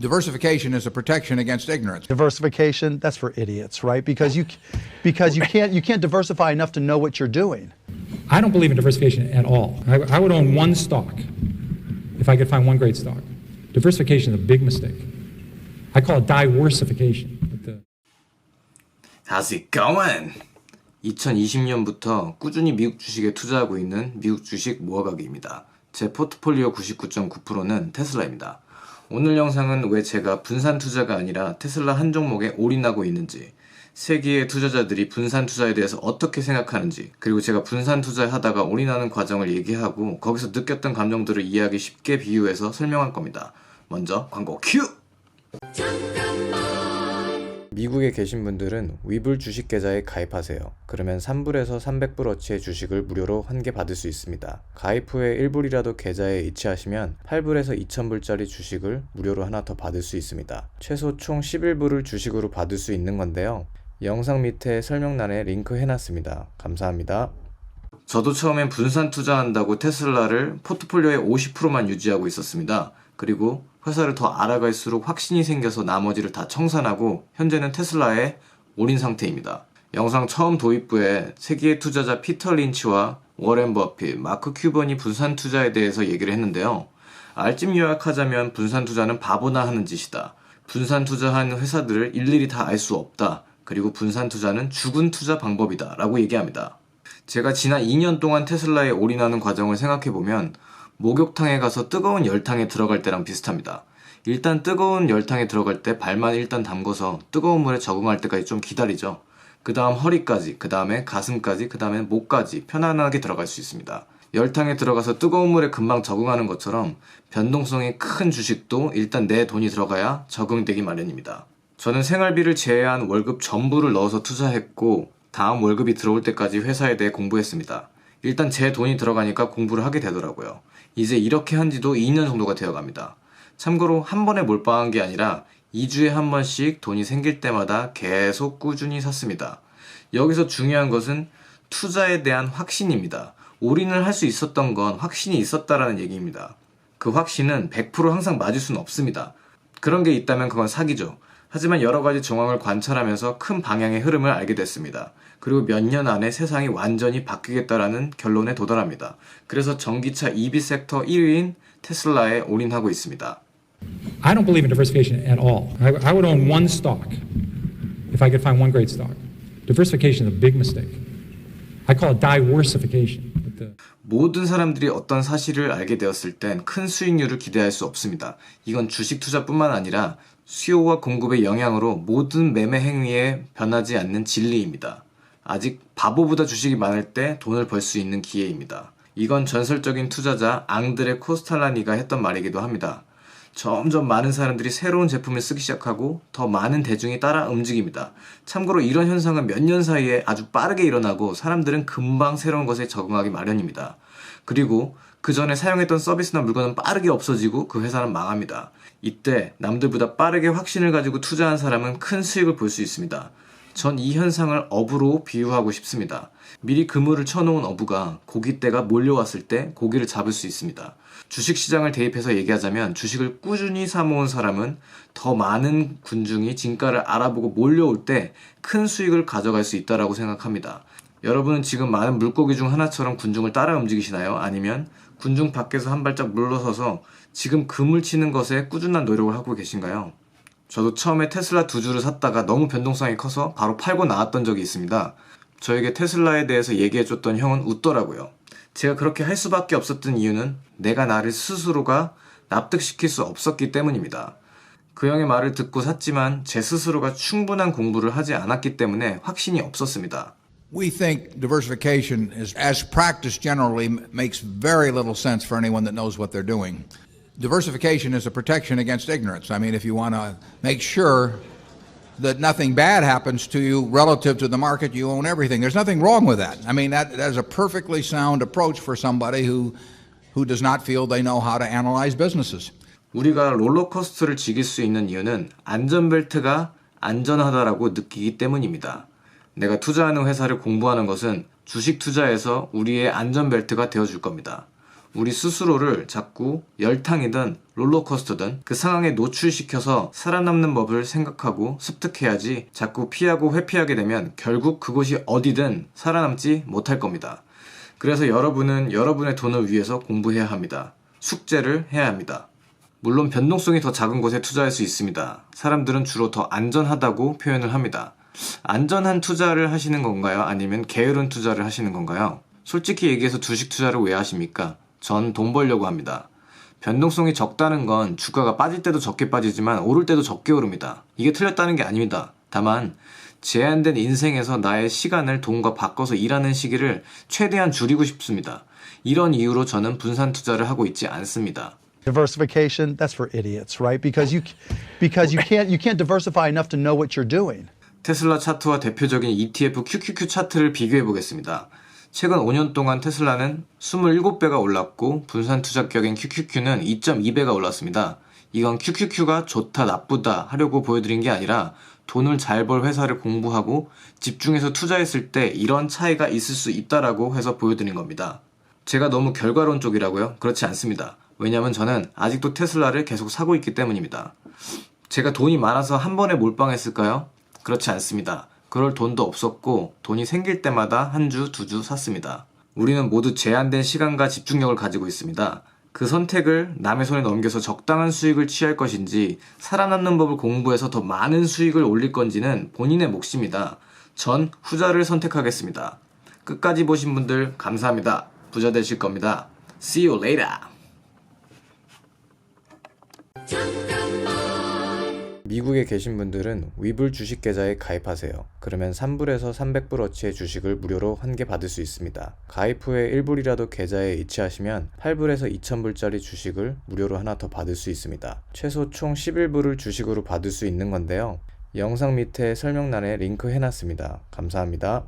Diversification is a protection against ignorance. Diversification, that's for idiots, right? Because you because you can't you can't diversify enough to know what you're doing. I don't believe in diversification at all. I, I would own one stock if I could find one great stock. Diversification is a big mistake. I call it diversification. But the, How's it going? 2020년부터 꾸준히 미국 주식에 투자하고 있는 미국 주식 모아가기입니다. 제 포트폴리오 99.9%는 테슬라입니다. 오늘 영상은 왜 제가 분산 투자가 아니라 테슬라 한 종목에 올인하고 있는지, 세계의 투자자들이 분산 투자에 대해서 어떻게 생각하는지, 그리고 제가 분산 투자하다가 올인하는 과정을 얘기하고 거기서 느꼈던 감정들을 이해하기 쉽게 비유해서 설명할 겁니다. 먼저 광고 큐! 미국에 계신 분들은 위불 주식 계좌에 가입하세요. 그러면 3불에서 300불어치의 주식을 무료로 한 개 받을 수 있습니다. 가입 후에 1불이라도 계좌에 이체하시면 8불에서 2000불짜리 주식을 무료로 하나 더 받을 수 있습니다. 최소 총 11불을 주식으로 받을 수 있는 건데요. 영상 밑에 설명란에 링크 해놨습니다. 감사합니다. 저도 처음엔 분산 투자한다고 테슬라를 포트폴리오의 50%만 유지하고 있었습니다. 그리고 회사를 더 알아갈수록 확신이 생겨서 나머지를 다 청산하고 현재는 테슬라에 올인 상태입니다. 영상 처음 도입부에 세계의 투자자 피터 린치와 워렌 버핏, 마크 큐번이 분산 투자에 대해서 얘기를 했는데요. 알찜 요약하자면 분산 투자는 바보나 하는 짓이다. 분산 투자한 회사들을 일일이 다 알 수 없다. 그리고 분산 투자는 죽은 투자 방법이다. 라고 얘기합니다. 제가 지난 2년 동안 테슬라에 올인하는 과정을 생각해보면 목욕탕에 가서 뜨거운 열탕에 들어갈 때랑 비슷합니다. 일단 뜨거운 열탕에 들어갈 때 발만 일단 담궈서 뜨거운 물에 적응할 때까지 좀 기다리죠. 그 다음 허리까지, 그 다음에 가슴까지, 그 다음에 목까지 편안하게 들어갈 수 있습니다. 열탕에 들어가서 뜨거운 물에 금방 적응하는 것처럼 변동성이 큰 주식도 일단 내 돈이 들어가야 적응되기 마련입니다. 저는 생활비를 제외한 월급 전부를 넣어서 투자했고 다음 월급이 들어올 때까지 회사에 대해 공부했습니다. 일단 제 돈이 들어가니까 공부를 하게 되더라고요. 이제 이렇게 한 지도 2년 정도가 되어 갑니다. 참고로 한 번에 몰빵한 게 아니라 2주에 한 번씩 돈이 생길 때마다 계속 꾸준히 샀습니다. 여기서 중요한 것은 투자에 대한 확신입니다. 올인을 할 수 있었던 건 확신이 있었다라는 얘기입니다. 그 확신은 100% 항상 맞을 수는 없습니다. 그런 게 있다면 그건 사기죠. 하지만 여러 가지 정황을 관찰하면서 큰 방향의 흐름을 알게 됐습니다. 그리고 몇 년 안에 세상이 완전히 바뀌겠다라는 결론에 도달합니다. 그래서 전기차 EV 섹터 1위인 테슬라에 올인하고 있습니다. I don't believe in diversification at all. I, I would own one stock if I could find one great stock. Diversification is a big mistake. I call it diversification. 모든 사람들이 어떤 사실을 알게 되었을 땐 큰 수익률을 기대할 수 없습니다. 이건 주식 투자뿐만 아니라 수요와 공급의 영향으로 모든 매매 행위에 변하지 않는 진리입니다. 아직 바보보다 주식이 많을 때 돈을 벌 수 있는 기회입니다. 이건 전설적인 투자자 앙드레 코스탈라니가 했던 말이기도 합니다. 점점 많은 사람들이 새로운 제품을 쓰기 시작하고 더 많은 대중이 따라 움직입니다. 참고로 이런 현상은 몇 년 사이에 아주 빠르게 일어나고 사람들은 금방 새로운 것에 적응하기 마련입니다. 그리고 그 전에 사용했던 서비스나 물건은 빠르게 없어지고 그 회사는 망합니다. 이때 남들보다 빠르게 확신을 가지고 투자한 사람은 큰 수익을 볼 수 있습니다. 전 이 현상을 어부로 비유하고 싶습니다. 미리 그물을 쳐놓은 어부가 고깃대가 몰려왔을 때 고기를 잡을 수 있습니다. 주식시장을 대입해서 얘기하자면 주식을 꾸준히 사모은 사람은 더 많은 군중이 진가를 알아보고 몰려올 때 큰 수익을 가져갈 수 있다라고 생각합니다. 여러분은 지금 많은 물고기 중 하나처럼 군중을 따라 움직이시나요? 아니면 군중 밖에서 한 발짝 물러서서 지금 그물 치는 것에 꾸준한 노력을 하고 계신가요? 저도 처음에 테슬라 두 주를 샀다가 너무 변동성이 커서 바로 팔고 나왔던 적이 있습니다. 저에게 테슬라에 대해서 얘기해줬던 형은 웃더라고요. 제가 그렇게 할 수밖에 없었던 이유는 내가 나를 스스로가 납득시킬 수 없었기 때문입니다. 그 형의 말을 듣고 샀지만 제 스스로가 충분한 공부를 하지 않았기 때문에 확신이 없었습니다. We think diversification is, as practiced generally, makes very little sense for anyone that knows what they're doing. Diversification is a protection against ignorance. I mean, if you want to make sure that nothing bad happens to you relative to the market, you own everything. There's nothing wrong with that. I mean, that, that is a perfectly sound approach for somebody who, who does not feel they know how to analyze businesses. 우리가 롤러코스터를 즐길 수 있는 이유는 안전벨트가 안전하다라고 느끼기 때문입니다. 내가 투자하는 회사를 공부하는 것은 주식 투자에서 우리의 안전벨트가 되어줄 겁니다. 우리 스스로를 자꾸 열탕이든 롤러코스터든 그 상황에 노출시켜서 살아남는 법을 생각하고 습득해야지 자꾸 피하고 회피하게 되면 결국 그곳이 어디든 살아남지 못할 겁니다. 그래서 여러분은 여러분의 돈을 위해서 공부해야 합니다. 숙제를 해야 합니다. 물론 변동성이 더 작은 곳에 투자할 수 있습니다. 사람들은 주로 더 안전하다고 표현을 합니다. 안전한 투자를 하시는 건가요? 아니면 게으른 투자를 하시는 건가요? 솔직히 얘기해서 주식 투자를 왜 하십니까? 전 돈 벌려고 합니다. 변동성이 적다는 건 주가가 빠질 때도 적게 빠지지만 오를 때도 적게 오릅니다. 이게 틀렸다는 게 아닙니다. 다만 제한된 인생에서 나의 시간을 돈과 바꿔서 일하는 시기를 최대한 줄이고 싶습니다. 이런 이유로 저는 분산 투자를 하고 있지 않습니다. Diversification, that's for idiots, right? Because you because you can't you can't diversify enough to know what you're doing. 테슬라 차트와 대표적인 ETF QQQ 차트를 비교해 보겠습니다. 최근 5년 동안 테슬라는 27배가 올랐고 분산 투자격인 QQQ는 2.2배가 올랐습니다. 이건 QQQ가 좋다 나쁘다 하려고 보여드린 게 아니라 돈을 잘 벌 회사를 공부하고 집중해서 투자했을 때 이런 차이가 있을 수 있다라고 해서 보여드린 겁니다. 제가 너무 결과론 쪽이라고요? 그렇지 않습니다. 왜냐면 저는 아직도 테슬라를 계속 사고 있기 때문입니다. 제가 돈이 많아서 한 번에 몰빵했을까요? 그렇지 않습니다. 그럴 돈도 없었고 돈이 생길 때마다 한 주, 두 주 샀습니다. 우리는 모두 제한된 시간과 집중력을 가지고 있습니다. 그 선택을 남의 손에 넘겨서 적당한 수익을 취할 것인지 살아남는 법을 공부해서 더 많은 수익을 올릴 건지는 본인의 몫입니다. 전 후자를 선택하겠습니다. 끝까지 보신 분들 감사합니다. 부자 되실 겁니다. See you later. 미국에 계신 분들은 위불 주식 계좌에 가입하세요. 그러면 3불에서 300불어치의 주식을 무료로 환계 받을 수 있습니다. 가입 후에 1불이라도 계좌에 이체하시면 8불에서 2000불짜리 주식을 무료로 하나 더 받을 수 있습니다. 최소 총 11불을 주식으로 받을 수 있는 건데요. 영상 밑에 설명란에 링크 해놨습니다. 감사합니다.